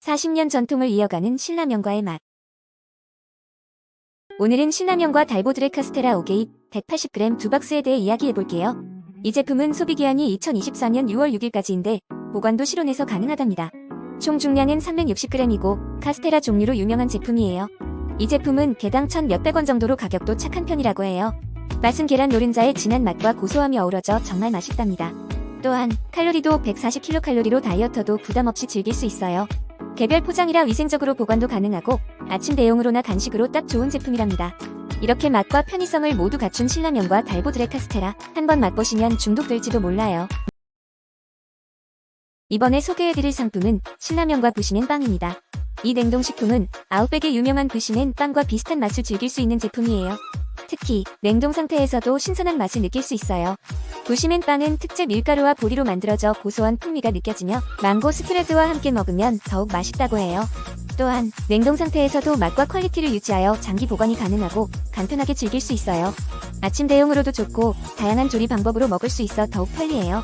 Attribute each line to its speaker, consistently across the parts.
Speaker 1: 40년 전통을 이어가는 신라면과의 맛. 오늘은 신라면과 달보드레 카스테라 5개입 180g 두 박스에 대해 이야기해 볼게요. 이 제품은 소비기한이 2024년 6월 6일까지인데 보관도 실온에서 가능하답니다. 총 중량은 360g이고 카스테라 종류로 유명한 제품이에요. 이 제품은 개당 1 몇백 원 정도로 가격도 착한 편이라고 해요. 맛은 계란 노른자의 진한 맛과 고소함이 어우러져 정말 맛있답니다. 또한 칼로리도 140kcal로 다이어터도 부담 없이 즐길 수 있어요. 개별 포장이라 위생적으로 보관도 가능하고 아침 대용으로나 간식으로 딱 좋은 제품이랍니다. 이렇게 맛과 편의성을 모두 갖춘 신라면과 달보드레 카스테라 한번 맛보시면 중독될지도 몰라요. 이번에 소개해드릴 상품은 신라면과 부시는 빵입니다. 이 냉동식품은 아웃백의 유명한 부시는 빵과 비슷한 맛을 즐길 수 있는 제품이에요. 특히 냉동 상태에서도 신선한 맛을 느낄 수 있어요. 부시맨 빵은 특제 밀가루와 보리로 만들어져 고소한 풍미가 느껴지며 망고 스프레드와 함께 먹으면 더욱 맛있다고 해요. 또한 냉동 상태에서도 맛과 퀄리티를 유지하여 장기 보관이 가능하고 간편하게 즐길 수 있어요. 아침 대용으로도 좋고 다양한 조리 방법으로 먹을 수 있어 더욱 편리해요.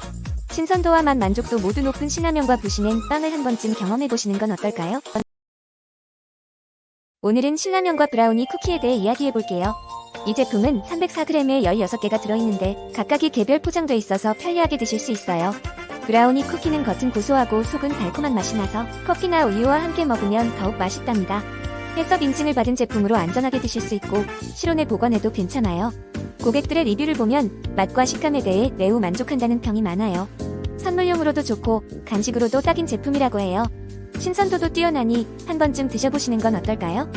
Speaker 1: 신선도와 맛 만족도 모두 높은 신라면과 부시는 빵을 한 번쯤 경험해 보시는 건 어떨까요? 오늘은 신라면과 브라우니 쿠키에 대해 이야기해 볼게요. 이 제품은 304g에 16개가 들어있는데 각각이 개별 포장돼 있어서 편리하게 드실 수 있어요. 브라우니 쿠키는 겉은 고소하고 속은 달콤한 맛이 나서 커피나 우유와 함께 먹으면 더욱 맛있답니다. 해썹 인증을 받은 제품으로 안전하게 드실 수 있고 실온에 보관해도 괜찮아요. 고객들의 리뷰를 보면 맛과 식감에 대해 매우 만족한다는 평이 많아요. 선물용으로도 좋고 간식으로도 딱인 제품이라고 해요. 신선도도 뛰어나니 한 번쯤 드셔보시는 건 어떨까요?